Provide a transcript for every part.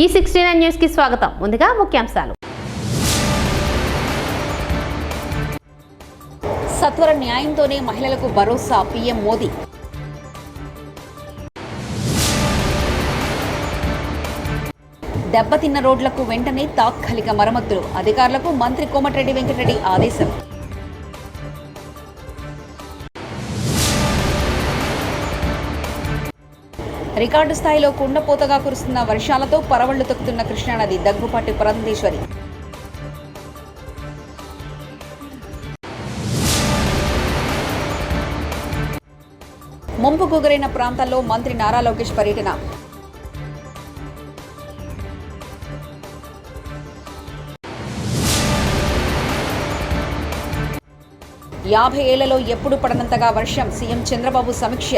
ఈ sixty nine న్యూస్కి స్వాగతం. ముందుగా ముఖ్యాంశాలు. సత్వర న్యాయంతోనే మహిళలకు భరోసా పీఎం మోదీ. దెబ్బతిన్న రోడ్లకు వెంటనే తాత్కాలిక మరమ్మతులు అధికారులకు మంత్రి కోమటిరెడ్డి వెంకటరెడ్డి ఆదేశం. రికార్డు స్థాయిలో కుండపోతగా కురుస్తున్న వర్షాలతో పరవళ్ళు తొక్కుతున్న కృష్ణానది దగ్గుపాటి పురంధేశ్వరి. ముంపు గురైన ప్రాంతాల్లో మంత్రి నారా లోకేష్ పర్యటన. యాభై ఏళ్ళలో ఎప్పుడు పడనంతగా వర్షం? సీఎం చంద్రబాబు సమీక్ష.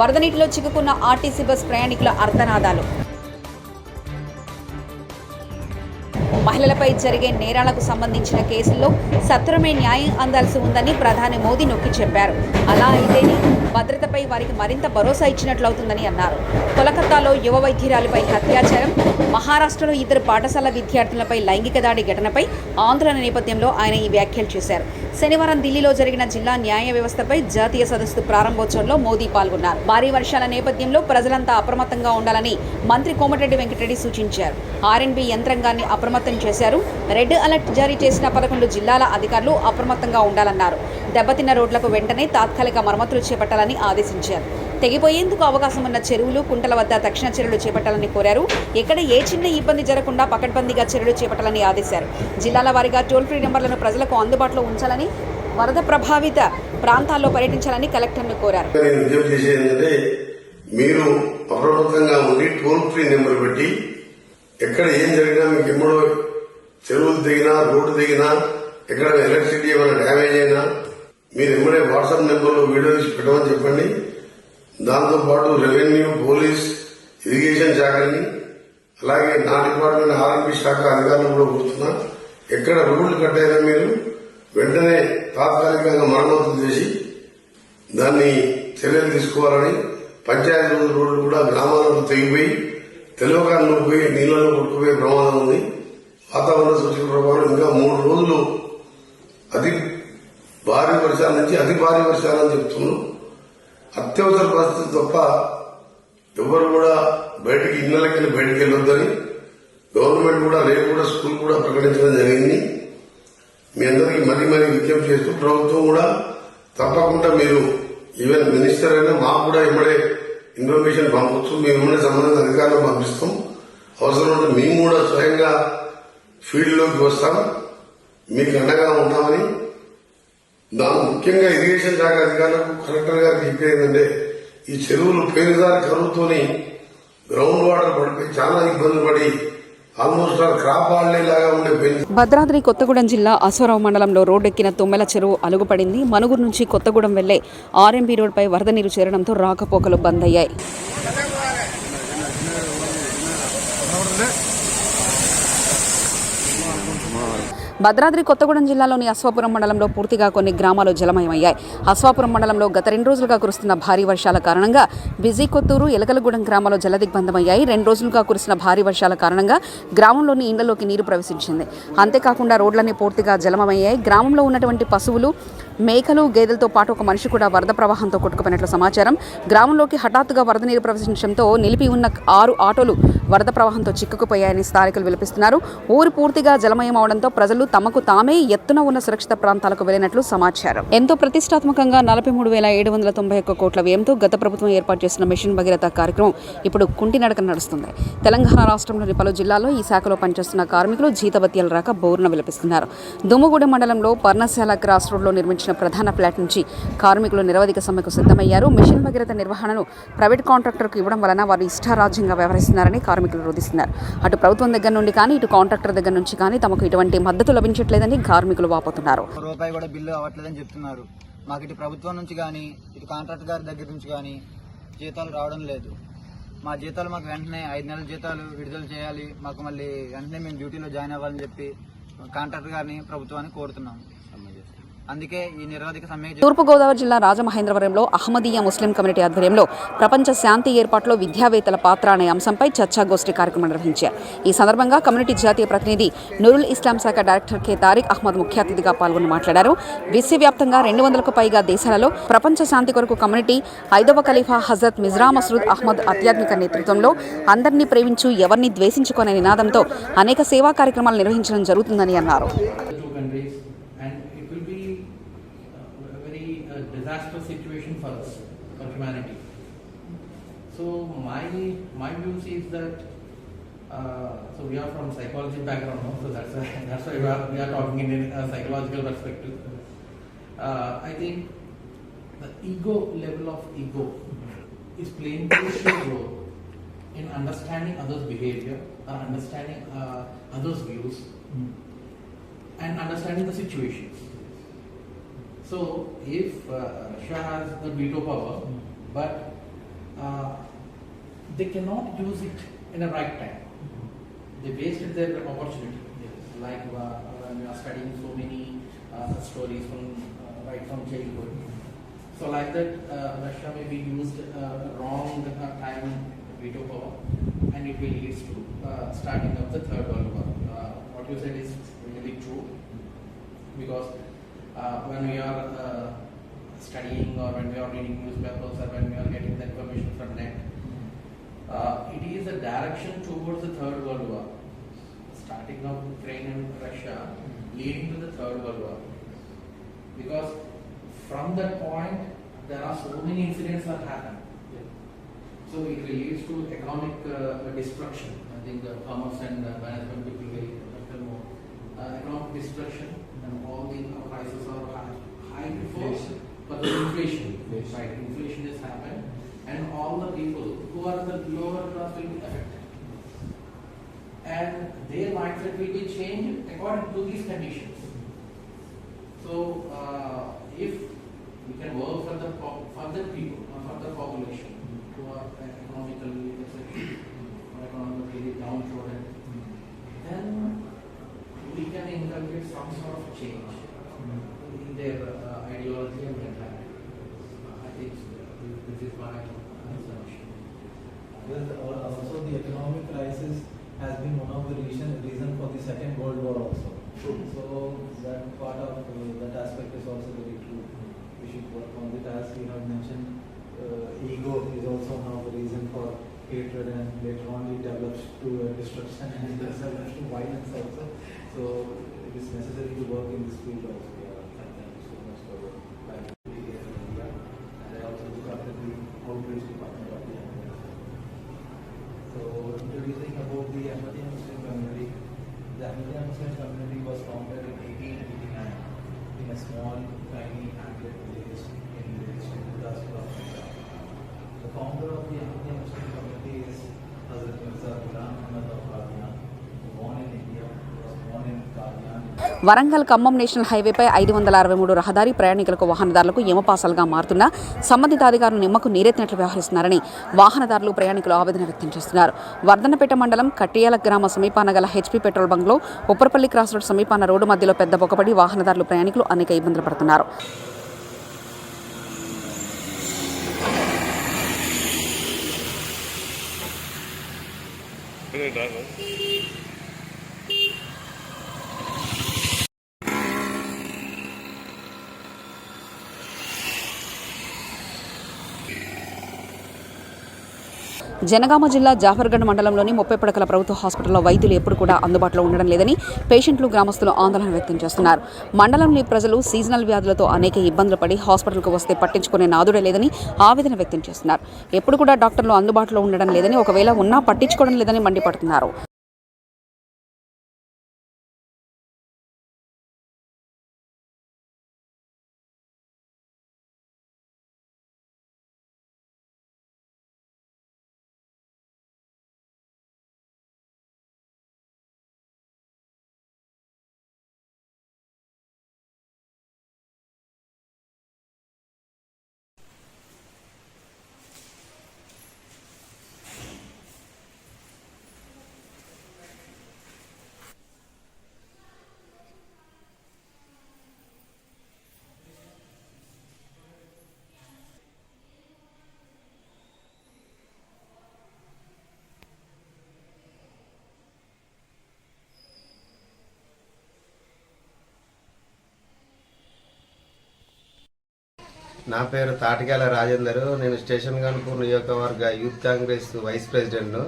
వరద నీటిలో చిక్కుకున్న ఆర్టీసీ బస్ ప్రయాణికుల అర్ధనాదాలు మహిళలపై జరిగే నేరాలకు సంబంధించిన కేసుల్లో సత్వరమే న్యాయం అందాల్సి ఉందని ప్రధాని మోదీ నొక్కి చెప్పారు. అలా అయితేనే భద్రతపై వారికి మరింత భరోసా ఇచ్చినట్లవుతుందని అన్నారు. కోలకత్తాలో యువ వైద్యురాలిపై అత్యాచారం మహారాష్ట్రలో ఇద్దరు పాఠశాల విద్యార్థులపై లైంగిక దాడి ఘటనపై ఆందోళన నేపథ్యంలో ఆయన ఈ వ్యాఖ్యలు చేశారు. శనివారం ఢిల్లీలో జరిగిన జిల్లా న్యాయ వ్యవస్థపై జాతీయ సదస్సు ప్రారంభోత్సవంలో మోదీ పాల్గొన్నారు. భారీ వర్షాల నేపథ్యంలో ప్రజలంతా అప్రమత్తంగా ఉండాలని మంత్రి కోమటిరెడ్డి వెంకటరెడ్డి సూచించారు. ఆర్ఎన్బి యంత్రాంగాన్ని అప్రమత్తం చేశారు. రెడ్ అలర్ట్ జారీ చేసిన పదకొండు జిల్లాల అధికారులు అప్రమత్తంగా ఉండాలన్నారు. దెబ్బతిన్న రోడ్లకు వెంటనే తాత్కాలిక మరమ్మతులు చేపట్టాలని ఆదేశించారు. తెగిపోయేందుకు అవకాశం ఉన్న చెరువులు కుంటల వద్ద తక్షణ చర్యలు చేపట్టాలని కోరారు. ఎక్కడ ఏ చిన్న ఇబ్బంది జరగకుండా పకడ్బందీగా చర్యలు చేపట్టాలని ఆదేశారు. జిల్లాల వారీగా టోల్ ఫ్రీ నెంబర్లను ప్రజలకు అందుబాటులో ఉంచాలని వరద ప్రభావిత ప్రాంతాల్లో పర్యటించాలని కలెక్టర్ను కోరారు. మీరు అప్రమత్తంగా ఉండి టోల్ ఫ్రీ నెంబర్ పెట్టి ఎక్కడ ఏం జరిగినా మీకు ఎమ్మడో చెరువులు దిగినా రోడ్డు దిగినా ఎక్కడ ఎలక్ట్రిసిటీ ఏమైనా డ్యామేజ్ అయినా మీరు ఇమ్మడే వాట్సాప్ నెంబర్లో వీడియో తీసి పెట్టమని చెప్పండి. దాంతోపాటు రెవెన్యూ పోలీస్ ఇరిగేషన్ శాఖని అలాగే నా డిపార్ట్మెంట్ ఆర్ఎంపీ శాఖ అధికారులు కూడా కూర్చున్నా. ఎక్కడ రోడ్లు కట్టైనా మీరు వెంటనే తాత్కాలికంగా మరమ్మతులు చేసి దాన్ని చర్యలు తీసుకోవాలని పంచాయతీ రోజు రోడ్లు కూడా గ్రామాలకు తెగిపోయి తెలవకాలను పోయి నీళ్ళలో కొట్టుకుపోయే ప్రమాదం ఉంది. వాతావరణ సూచన ప్రభావం ఇంకా మూడు రోజులు అతి భారీ వర్షాల నుంచి అతి భారీ వర్షాలని చెప్తున్నాం. అత్యవసర పరిస్థితి తప్ప ఎవరు కూడా బయటికి ఇళ్ళకెళ్ళి బయటికి వెళ్ళొద్దని గవర్నమెంట్ కూడా రేపు కూడా స్కూల్ కూడా ప్రకటించడం జరిగింది. మీ అందరికీ మరీ మరీ విజ్ఞప్తి చేస్తూ ప్రభుత్వం కూడా తప్పకుండా మీరు ఈవెన్ మినిస్టర్ అయినా మాకు కూడా ఇమ్మడే ఇన్ఫర్మేషన్ పంపొచ్చు మేము ఇమ్మడే సంబంధిత అధికారులు పంపిస్తాం. అవసరం ఉంటే మేము కూడా స్వయంగా ఫీల్డ్లోకి వస్తాం. మీకు అండగా ఉంటామని దాని ముఖ్యంగా ఇరిగేషన్ శాఖ అధికారులకు కలెక్టర్ గారికి చెప్పేదంటే ఈ చెరువులు పేరుదారి కరువుతోని గ్రౌండ్ వాటర్ పడిపోయి చాలా ఇబ్బంది పడి భద్రాద్రి కొత్తగూడెం జిల్లా అశ్వరావు మండలంలో రోడ్డెక్కిన తుమ్మెల చెరువు అలుగుపడింది. మనుగురు నుంచి కొత్తగూడెం వెళ్ళే ఆర్ఎంబీ రోడ్డుపై వరద నీరు చేరడంతో రాకపోకలు బంద్ అయ్యాయి భద్రాద్రి కొత్తగూడెం జిల్లాలోని అశ్వాపురం మండలంలో పూర్తిగా కొన్ని గ్రామాలు జలమయమయ్యాయి. అశ్వాపురం మండలంలో గత రెండు రోజులుగా కురుస్తున్న భారీ వర్షాల కారణంగా బిజీ కొత్తూరు ఎలకలగూడెం గ్రామాలు జలదిగ్బంధమయ్యాయి. రెండు రోజులుగా కురిసిన భారీ వర్షాల కారణంగా గ్రామంలోని ఇళ్ళలోకి నీరు ప్రవేశించింది. అంతేకాకుండా రోడ్లన్నీ పూర్తిగా జలమయ్యాయి గ్రామంలో ఉన్నటువంటి పశువులు మేకలు గేదెలతో పాటు ఒక మనిషి కూడా వరద ప్రవాహంతో కొట్టుకుపోయినట్లు సమాచారం. గ్రామంలోకి హఠాత్తుగా వరద నీరు ప్రవేశించడంతో నిలిపి ఉన్న ఆరు ఆటోలు వరద ప్రవాహంతో చిక్కుకుపోయాయని స్థానికులు విలపిస్తున్నారు. ఊరు పూర్తిగా జలమయం అవడంతో ప్రజలు తమకు తామే ఎత్తున ఉన్న సురక్షిత ప్రాంతాలకు వెళ్ళినట్లు సమాచారం. ఎంతో ప్రతిష్టాత్మకంగా నలభై మూడు వేల ఏడు వందల తొంభై ఒక్క కోట్ల వ్యయంతో గత ప్రభుత్వం ఏర్పాటు చేసిన మిషన్ భగీరథ కార్యక్రమం ఇప్పుడు కుంటినడక నడుస్తుంది. తెలంగాణ రాష్ట్రంలోని పలు జిల్లాల్లో ఈ శాఖలో పనిచేస్తున్న కార్మికులు జీతభత్యాలు రాక బోరున విలపిస్తున్నారు. దుమ్ముగూడెం మండలంలో పర్ణశాల క్రాస్ రోడ్లో నిర్మించిన ప్రధాన ఫ్లాట్ నుంచి కార్మికులు నిరవధిక సమ్మెకు సిద్ధమయ్యారు. మిషన్ భగీరథ నిర్వహణను ప్రైవేట్ కాంట్రాక్టర్కు ఇవ్వడం వలన వారు ఇష్టారాజ్యంగా వ్యవహరిస్తున్నారని కార్మికులు రోధిస్తున్నారు. అటు ప్రభుత్వం దగ్గర నుండి కానీ ఇటు కాంట్రాక్టర్ దగ్గర నుంచి కానీ తమకు ఇటువంటి మద్దతు లభించట్లేదని కార్మికులు వాపోతున్నారు. రూపాయి కూడా బిల్లు అవ్వట్లేదని చెప్తున్నారు. మాకు ఇటు ప్రభుత్వం నుంచి కానీ ఇటు కాంట్రాక్ట్ గారి దగ్గర నుంచి కానీ జీతాలు రావడం లేదు. మా జీతాలు మాకు వెంటనే ఐదు నెలల జీతాలు విడుదల చేయాలి. మాకు మళ్ళీ వెంటనే మేము డ్యూటీలో జాయిన్ అవ్వాలని చెప్పి కాంట్రాక్టర్ గారిని ప్రభుత్వాన్ని కోరుతున్నాము. అందుకే ఈ నిరవధిక సమ్మె తూర్పుగోదావరి జిల్లా రాజమహేంద్రవరంలో అహ్మదీయ ముస్లిం కమ్యూనిటీ ఆధ్వర్యంలో ప్రపంచ శాంతి ఏర్పాటులో విద్యావేత్తల పాత్ర అనే అంశంపై చర్చాగోష్ఠి కార్యక్రమం నిర్వహించారు. ఈ సందర్భంగా కమ్యూనిటీ జాతీయ ప్రతినిధి నూరుల్ ఇస్లాం శాఖ డైరెక్టర్ కె తారిక్ అహ్మద్ ముఖ్య అతిథిగా పాల్గొని మాట్లాడారు. విశ్వవ్యాప్తంగా రెండు వందలకు పైగా దేశాలలో ప్రపంచ శాంతి కొరకు కమ్యూనిటీ ఐదవ ఖలీఫా హజరత్ మిజ్రా మసరూద్ అహ్మద్ ఆధ్యాత్మిక నేతృత్వంలో అందరినీ ప్రేమించు ఎవరిని ద్వేషించుకునే నినాదంతో అనేక సేవా కార్యక్రమాలు నిర్వహించడం జరుగుతుందని అన్నారు. We are from psychology background, no? so that's why, that's why we are, we are talking in a psychological perspective. Uh, I think the ego level of ego is playing a crucial role in understanding others' behavior or understanding uh, others' views and understanding the situations. So, if uh, Russia has the veto power, but uh, they cannot use it in a right time, they wasted their opportunity. Like uh, when we are studying so many uh, stories from uh, right from childhood. So, like that, uh, Russia may be used uh, wrong uh, time veto power, and it will lead to uh, starting of the third world war. Uh, what you said is really true because uh, when we are uh, studying or when we are reading newspapers or when we are getting the information from net, uh, it is a direction towards the third world war. Starting of Ukraine and Russia, leading to the third world war. Because from that point, there are so many incidents that happen. So it leads to economic uh, destruction. I think the farmers and uh, management people will will know. Uh, economic destruction and all the prices are high, high before, but the inflation, right? Inflation has happened, the people who are the lower class will be affected, and their mindset will be changed according to these conditions. So uh, if we can work for the for the people, or for the population who are economically etc. or economically downtrodden, then we can inculcate some sort of change in their uh, ideology and mentality. I think this is my assumption. Well, al- also the economic crisis has been one of the reason, reason for the Second World War also. So that part of, uh, that aspect is also very true. We should work on it as we have mentioned, uh, ego is also one of the reason for hatred and later on it develops to uh, destruction and it develops to violence also. So it is necessary to work in this field also. Warangal Khammam national హైవేపై ఐదు వందల అరవై మూడు రహదారి ప్రయాణికులకు వాహనదారులకు యమపాసాలుగా మారుతున్న సంబంధిత అధికారులు నిమ్మకు నీరెత్తినట్లు వ్యవహరిస్తున్నారని వాహనదారులు ప్రయాణికులు ఆవేదన వ్యక్తం చేస్తున్నారు. వర్ధనపేట మండలం కట్టియాల గ్రామ సమీపాన గల హెచ్పీ పెట్రోల్ బంక్లో ఉప్పరపల్లి క్రాస్ రోడ్ సమీపాన రోడ్డు మధ్యలో పెద్ద బొక్కబడి వాహనదారులు ప్రయాణికులు అనేక ఇబ్బందులు పడుతున్నారు. జనగామ జిల్లా జాఫర్గఢ్ మండలంలోని ముప్పై పడకల ప్రభుత్వ హాస్పిటల్లో వైద్యులు ఎప్పుడు కూడా అందుబాటులో ఉండడం లేదని పేషెంట్లు గ్రామస్తులు ఆందోళన వ్యక్తం చేస్తున్నారు. మండలంలోని ప్రజలు సీజనల్ వ్యాధులతో అనేక ఇబ్బందులు పడి హాస్పిటల్కు వస్తే పట్టించుకునే నాదుడే లేదని ఆవేదన వ్యక్తం చేస్తున్నారు. ఎప్పుడు కూడా డాక్టర్లు అందుబాటులో ఉండడం లేదని ఒకవేళ ఉన్నా పట్టించుకోవడం లేదని మండిపడుతున్నారు. నా పేరు తాటికాల రాజేందర్. నేను స్టేషన్ గన్పూర్ నియోజకవర్గ యూత్ కాంగ్రెస్ వైస్ ప్రెసిడెంట్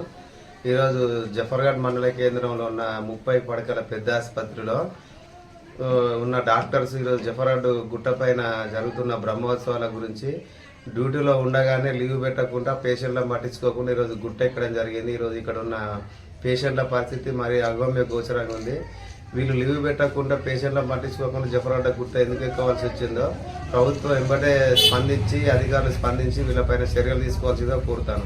ఈరోజు జఫర్గఢ్ మండల కేంద్రంలో ఉన్న ముప్పై పడకల పెద్ద ఆసుపత్రిలో ఉన్న డాక్టర్స్ ఈరోజు జఫర్గఢ్ గుట్టపైన జరుగుతున్న బ్రహ్మోత్సవాల గురించి డ్యూటీలో ఉండగానే లీవ్ పెట్టకుండా పేషెంట్లను పట్టించుకోకుండా ఈరోజు గుట్ట ఎక్కడం జరిగింది. ఈరోజు ఇక్కడ ఉన్న పేషెంట్ల పరిస్థితి మరి అగమ్య గోచరంగా ఉంది. వీళ్ళు లీవ్ పెట్టకుండా పేషెంట్లను పట్టించుకోకుండా జఫరాడ గుట్ట ఎందుకు ఎక్కవలసి వచ్చిందో ప్రభుత్వం వెంబడే స్పందించి అధికారులు స్పందించి వీళ్ళపైన చర్యలు తీసుకోవాల్సిందో కోరుతాను.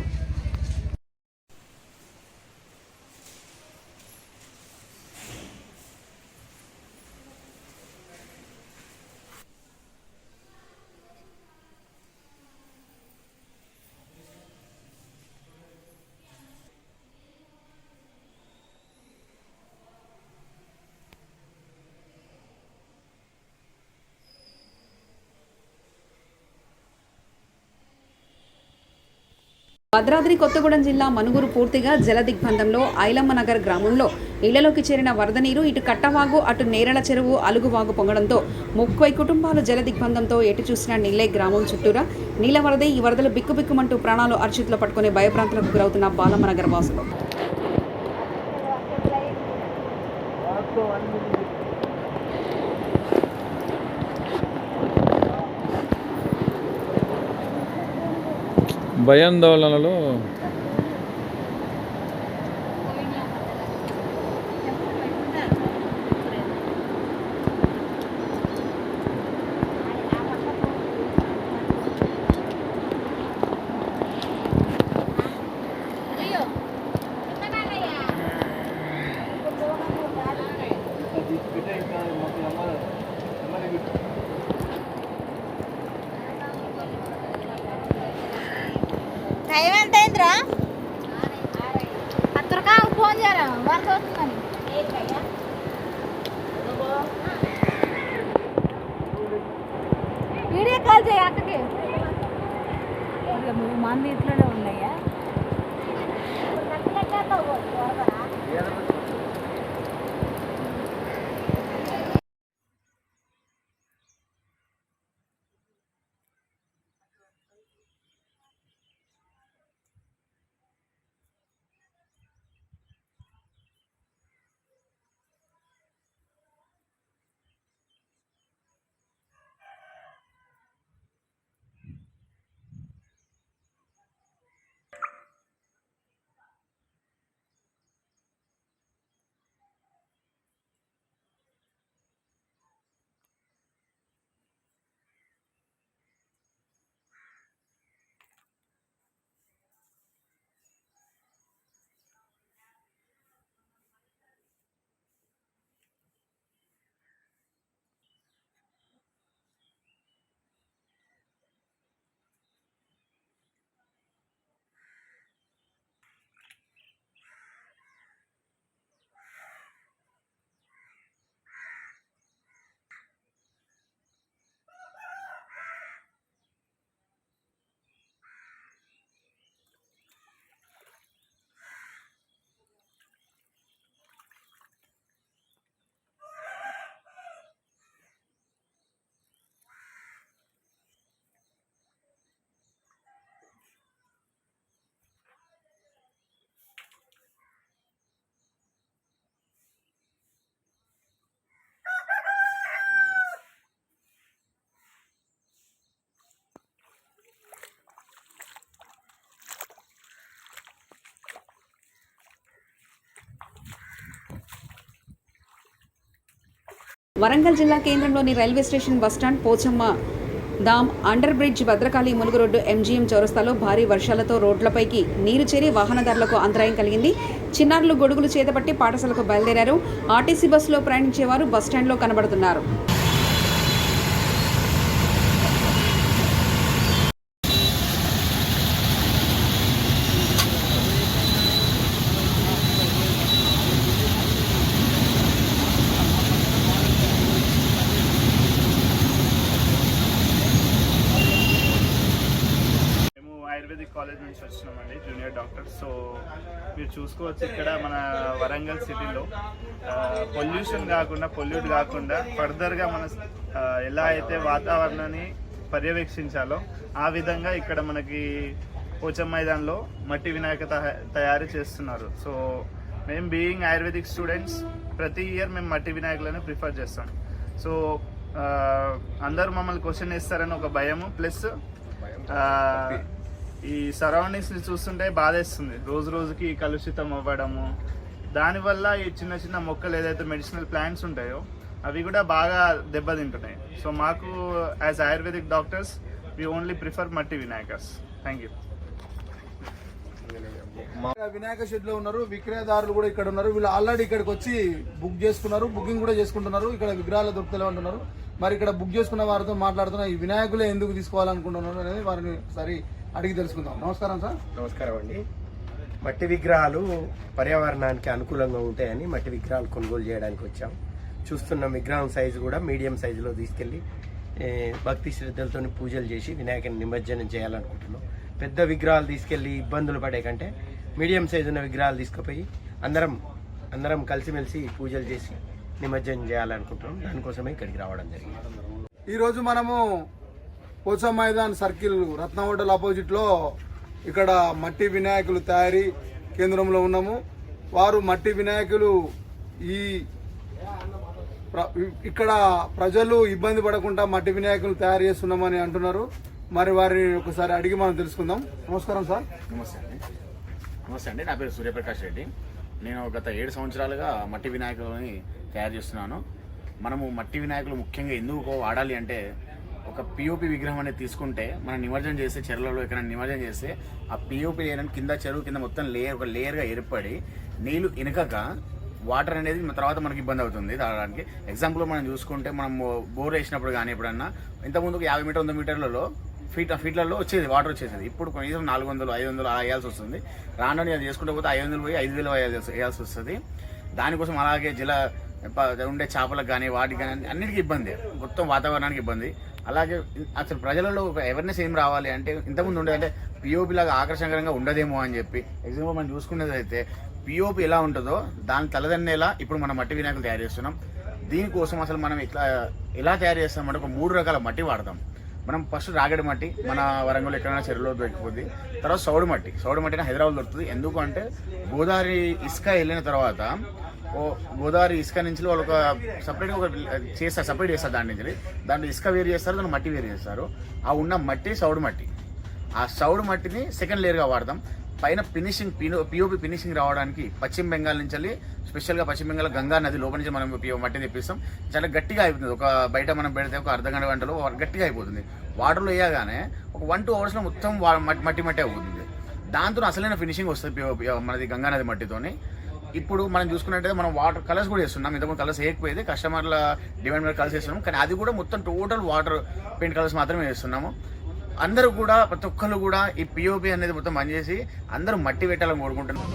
భద్రాద్రి కొత్తగూడెం జిల్లా మనుగురు పూర్తిగా జలదిగ్బంధంలో ఐలమ్మ నగర్ గ్రామంలో ఇళ్ళలోకి చేరిన వరద నీరు ఇటు కట్టవాగు అటు నేరల చెరువు అలుగువాగు పొంగడంతో ముప్పై కుటుంబాలు జలదిగ్బంధంతో ఎటు చూసినా నీళ్ళే గ్రామం చుట్టూరా. నీళ్ళ వరదే ఈ వరదలు బిక్కుబిక్కుమంటూ ప్రాణాలు అర్చితులు పట్టుకునే భయప్రాంతాలకు గురవుతున్న బాలమ్మ నగర్ వాసులు. భయాందోళనలో వరంగల్ జిల్లా కేంద్రంలోని railway station bus stand Pochamma Dham under bridge Bhadrakali Mulugu road MGM చౌరస్తాలో భారీ వర్షాలతో రోడ్లపైకి నీరు చేరి వాహనదారులకు అంతరాయం కలిగింది. చిన్నారులు గొడుగులు చేతపట్టి పాఠశాలకు బయలుదేరారు. ఆర్టీసీ బస్సులో ప్రయాణించేవారు బస్టాండ్లో కనబడుతున్నారు మేము ఆయుర్వేదిక్ కాలేజ్ నుంచి వచ్చినామండి జూనియర్ డాక్టర్ సో మీరు చూసుకోవచ్చు ఇక్కడ మన వరంగల్ సిటీలో. పొల్యూషన్ కాకుండా పొల్యూట్ కాకుండా ఫర్దర్గా మన ఎలా అయితే వాతావరణాన్ని పర్యవేక్షించాలో ఆ విధంగా ఇక్కడ మనకి పోచం మైదాన్లో మట్టి వినాయక తహ- తయారు చేస్తున్నారు. సో మేము బీయింగ్ ఆయుర్వేదిక్ స్టూడెంట్స్ ప్రతి ఇయర్ మేము మట్టి వినాయకులను ప్రిఫర్ చేస్తాం. సో అందరూ మమ్మల్ని క్వశ్చన్ వేస్తారని ఒక భయము ప్లస్ ఈ సరౌండింగ్స్ని చూస్తుంటే బాధేస్తుంది. రోజు రోజుకి కలుషితం అవ్వడము. దానివల్ల ఈ చిన్న చిన్న మొక్కలు ఏదైతే మెడిసినల్ ప్లాంట్స్ ఉంటాయో అవి కూడా బాగా దెబ్బతింటున్నాయి. సో మాకు as ayurvedic doctors we only prefer మట్టి వినాయకర్స్. థ్యాంక్ యూ వినాయక షెడ్లో ఉన్నారు విక్రయదారులు కూడా ఇక్కడ ఉన్నారు. వీళ్ళు ఆల్రెడీ ఇక్కడికి వచ్చి బుక్ చేసుకున్నారు బుకింగ్ కూడా చేసుకుంటున్నారు. ఇక్కడ విగ్రహాలు దొరుకుతలే ఉంటున్నారు మరి ఇక్కడ బుక్ చేసుకున్న వారితో మాట్లాడుతున్న ఈ వినాయకులే ఎందుకు తీసుకోవాలనుకుంటున్నారు అనేది వారిని సరి అడిగి తెలుసుకుందాం. నమస్కారం సార్. నమస్కారం అండి. మట్టి విగ్రహాలు పర్యావరణానికి అనుకూలంగా ఉంటాయని మట్టి విగ్రహాలు కొనుగోలు చేయడానికి వచ్చాం. చూస్తున్న విగ్రహం సైజు కూడా మీడియం సైజులో తీసుకెళ్ళి భక్తి శ్రద్ధలతో పూజలు చేసి వినాయకుని నిమజ్జనం చేయాలనుకుంటున్నాం. పెద్ద విగ్రహాలు తీసుకెళ్ళి ఇబ్బందులు పడే కంటే మీడియం సైజు ఉన్న విగ్రహాలు తీసుకుపోయి అందరం అందరం కలిసిమెలిసి పూజలు చేసి నిమజ్జనం చేయాలనుకుంటున్నాం. దానికోసమే ఇక్కడికి రావడం జరిగింది. ఈ రోజు మనము పోచా మైదాన్ సర్కిల్ రత్న హోటల్ ఆపోజిట్లో ఇక్కడ మట్టి వినాయకులు తయారీ కేంద్రంలో ఉన్నాము. వారు మట్టి వినాయకులు ఈ ప్ర- ఇక్కడ ప్రజలు ఇబ్బంది పడకుండా మట్టి వినాయకులు తయారు చేస్తున్నామని అంటున్నారు. మరి వారిని ఒకసారి అడిగి మనం తెలుసుకుందాం. నమస్కారం సార్. నమస్తే అండి. నమస్తే అండి. నా పేరు సూర్యప్రకాష్ రెడ్డి. నేను గత ఏడు సంవత్సరాలుగా మట్టి వినాయకులని తయారు చేస్తున్నాను. మనము మట్టి వినాయకులు ముఖ్యంగా ఎందుకు వాడాలి అంటే ఒక పిఓపి విగ్రహం అనేది తీసుకుంటే మనం నిమజ్జనం చేస్తే చెరువులలో ఇక్కడ నిమజ్జనం చేస్తే ఆ పిఓపి లేయర్ కింద చెరువు కింద మొత్తం లేయర్ ఒక లేయర్గా ఏర్పడి నీళ్ళు ఇనకక వాటర్ అనేది తర్వాత మనకి ఇబ్బంది అవుతుంది తాగడానికి. ఎగ్జాంపుల్ మనం చూసుకుంటే మనం బోర్ వేసినప్పుడు కానీ ఎప్పుడన్నా ఇంతకుముందు యాభై మీటర్ వంద మీటర్లలో ఫీట్ ఫీట్లలో వచ్చేది వాటర్ వచ్చేసేది. ఇప్పుడు కనీసం నాలుగు వందలు ఐదు వందలు అలా వేయాల్సి వస్తుంది. రానని అది చేసుకుంటే పోతే ఐదు వందలు పోయి ఐదు వేలు వేయాల్సి వేయాల్సి వస్తుంది. దానికోసం అలాగే జిల్లా ఉండే చేపలకు కానీ వాటికి కానీ అన్నిటికీ ఇబ్బంది. మొత్తం వాతావరణానికి ఇబ్బంది. అలాగే అసలు ప్రజలలో ఒక అవేర్నెస్ ఏం రావాలి అంటే ఇంతకుముందు ఉండేది అంటే పిఓపి లాగా ఆకర్షణకరంగా ఉండదేమో అని చెప్పి ఎగ్జాంపుల్ మనం చూసుకునేదైతే పిఓపి ఎలా ఉంటుందో దాని తలదన్నేలా ఇప్పుడు మనం మట్టి వినాయకులు తయారు చేస్తున్నాం. దీనికోసం అసలు మనం ఇట్లా ఎలా తయారు చేస్తామంటే ఒక మూడు రకాల మట్టి వాడతాం. మనం ఫస్ట్ రాగడి మట్టి మన వరంగల్ ఎక్కడైనా చెరువులో దొరికిపోద్ది. తర్వాత సౌడు మట్టి సౌడు మట్టి హైదరాబాద్ దొరుకుతుంది. ఎందుకు అంటే గోదావరి ఇసుక వెళ్ళిన తర్వాత గోదావరి ఇసుక నుంచి వాళ్ళు ఒక సపరేట్గా ఒక చేస్తారు సపరేట్ చేస్తారు దాని నుంచి. దాంట్లో ఇసుక వేరు చేస్తారు దాన్ని మట్టి వేరు చేస్తారు. ఆ ఉన్న మట్టి సౌడు మట్టి. ఆ సౌడు మట్టిని సెకండ్ లేయర్గా వాడతాం. పైన ఫినిషింగ్ పిఓపి ఫినిషింగ్ రావడానికి పశ్చిమ బెంగాల్ నుంచి వెళ్ళి స్పెషల్గా పశ్చిమ బెంగాల్ గంగా నది లోపల నుంచి మనం మట్టి తెప్పిస్తాం. చాలా గట్టిగా అయిపోతుంది. ఒక బయట మనం పెడితే ఒక అర్ధ గంట గంటలో గట్టిగా అయిపోతుంది. వాటర్లో వేయగానే ఒక వన్ టూ అవర్స్లో మొత్తం వా- మట్టి మట్టి మట్టి అయిపోతుంది. దాంతో అసలైన ఫినిషింగ్ వస్తుంది మనది గంగా నది మట్టితోని. ఇప్పుడు మనం చూసుకున్నట్టయితే మనం వాటర్ కలర్స్ కూడా వేస్తున్నాం ఇంతకుముందు కలర్స్ వేయకపోయేది కస్టమర్ల డిమాండ్ మీద కలర్స్ వేస్తున్నాం కానీ అది కూడా మొత్తం టోటల్ వాటర్ పెయింట్ కలర్స్ మాత్రమే వేస్తున్నాము అందరూ కూడా ప్రతి ఒక్కరు కూడా ఈ పిఓపి అనేది మొత్తం పనిచేసి అందరూ మట్టి పెట్టాలని కోరుకుంటున్నాం.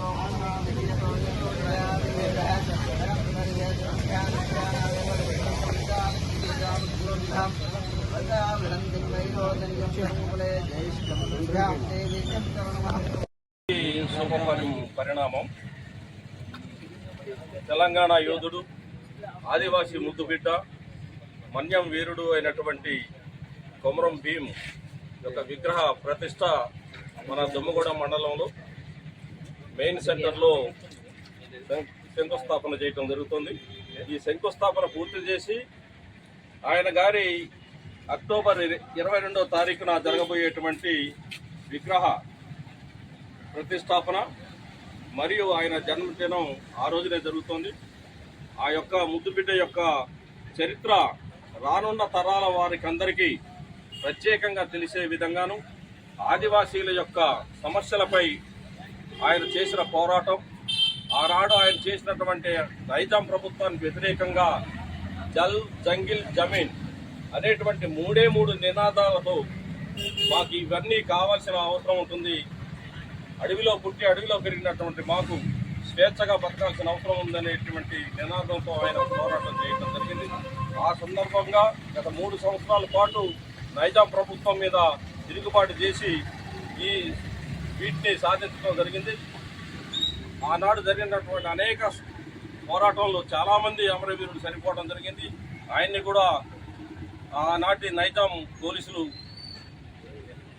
శుభపరి పరిణామం తెలంగాణ యోధుడు ఆదివాసీ ముద్దుబిడ్డ మన్యం వీరుడు అయినటువంటి కొమరం భీమ్ యొక్క విగ్రహ ప్రతిష్ట మన దుమ్మగూడ మండలంలో మెయిన్ సెంటర్లో శంకుస్థాపన చేయటం జరుగుతుంది. ఈ శంకుస్థాపన పూర్తి చేసి ఆయన గారి అక్టోబర్ ఇరవై రెండో తారీఖున జరగబోయేటువంటి విగ్రహ ప్రతిష్టాపన మరియు ఆయన జన్మదినం ఆ రోజునే జరుగుతోంది. ఆ యొక్క ముద్దుబిడ్డ యొక్క చరిత్ర రానున్న తరాల వారికి అందరికీ ప్రత్యేకంగా తెలిసే విధంగాను ఆదివాసీల యొక్క సమస్యలపై ఆయన చేసిన పోరాటం ఆనాడు ఆయన చేసినటువంటి నైజాం ప్రభుత్వానికి వ్యతిరేకంగా జల్ జంగిల్ జమీన్ అనేటువంటి మూడే మూడు నినాదాలతో మాకు ఇవన్నీ కావాల్సిన అవసరం ఉంటుంది. అడవిలో పుట్టి అడవిలో పెరిగినటువంటి మాకు స్వేచ్ఛగా బతకాల్సిన అవసరం ఉందనేటువంటి నినాదంతో ఆయన పోరాటం చేయడం జరిగింది. ఆ సందర్భంగా గత మూడు సంవత్సరాల పాటు నైజాం ప్రభుత్వం మీద తిరుగుబాటు చేసి ఈ వీటిని సాధించడం జరిగింది. ఆనాడు జరిగినటువంటి అనేక పోరాటంలో చాలామంది అమరవీరులు చనిపోవడం జరిగింది. ఆయన్ని కూడా ఆనాటి నైజాం పోలీసులు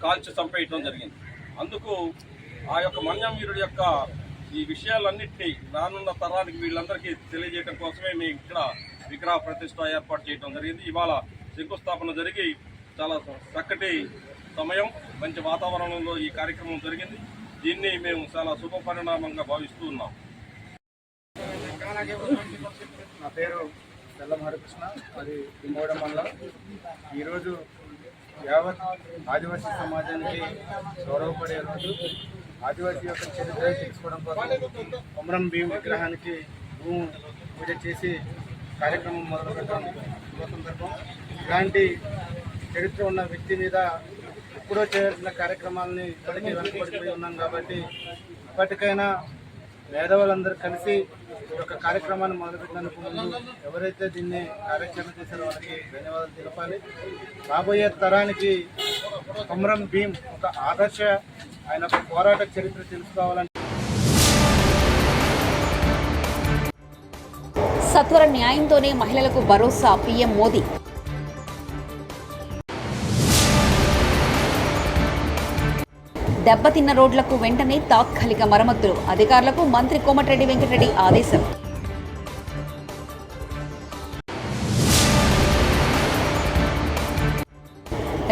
కాల్చి చంపేయటం జరిగింది. అందుకు ఆ యొక్క మన్యం వీరుడి యొక్క ఈ విషయాలన్నింటినీ రానున్న తరానికి వీళ్ళందరికీ తెలియజేయడం కోసమే మేము ఇక్కడ విగ్రహ ప్రతిష్ట ఏర్పాటు చేయడం జరిగింది. ఇవాళ శంకుస్థాపన జరిగి చాలా చక్కటి సమయం మంచి వాతావరణంలో ఈ కార్యక్రమం జరిగింది. దీన్ని మేము చాలా శుభ పరిణామంగా భావిస్తూ ఉన్నాం. నా పేరు బెల్లం అది కుంభోడం మండలం. ఈరోజు యావత్ ఆదివాసీ సమాజానికి గౌరవపడే రోజు. ఆదివాసీ యొక్క చరిత్ర తెలుసుకోవడం కోసం కొమరం భీం విగ్రహానికి భూమి పూజ చేసి కార్యక్రమం మొదలు పెట్టడం శుభ సందర్భం. ఇలాంటి చరిత్ర ఉన్న వ్యక్తి మీద ఎప్పుడో చేయాల్సిన కార్యక్రమాలని ఇప్పటికీ వెనకబడిపోయి ఉన్నాం కాబట్టి ఇప్పటికైనా పేదవాళ్ళందరూ కలిసి ఈ యొక్క కార్యక్రమాన్ని మొదలుపెట్టినందుకు ముందు ఎవరైతే దీన్ని కార్యాచరణ చేశారో వారికి ధన్యవాదాలు తెలపాలి. రాబోయే తరానికి కొమరం భీమ్ ఒక ఆదర్శ ఆయన పోరాట చరిత్ర తెలుసుకోవాలని సత్వర న్యాయంతోనే మహిళలకు భరోసా పీఎం మోదీ. దెబ్బతిన్న రోడ్లకు వెంటనే తాత్కాలిక మరమ్మతులు. అధికారులకు మంత్రి కోమటిరెడ్డి వెంకటరెడ్డి ఆదేశం.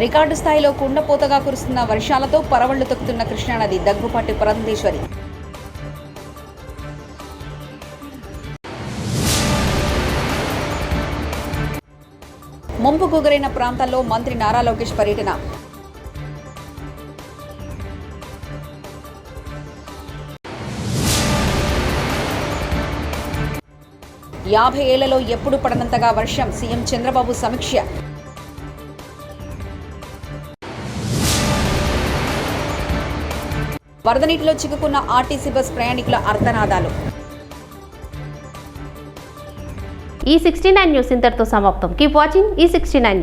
రికార్డు స్థాయిలో కుండపోతగా కురుస్తున్న వర్షాలతో పరవళ్ళు తొక్కుతున్న కృష్ణానది దగ్గుపాటి పురంధేశ్వరి. ముంపు గురైన ప్రాంతాల్లో మంత్రి నారా లోకేష్ పర్యటన. యాభై ఏళ్ళలో ఎప్పుడు పడనంతగా వర్షం. సీఎం చంద్రబాబు సమీక్ష. వరద నీటిలో చిక్కుకున్న ఆర్టీసీ బస్ ప్రయాణికుల అర్ధనాదాలు. ఈ సిక్స్టీ నైన్ న్యూస్ ఇంతటితో సమాప్తం. కీప్ వాచింగ్ ఈ సిక్స్టీ నైన్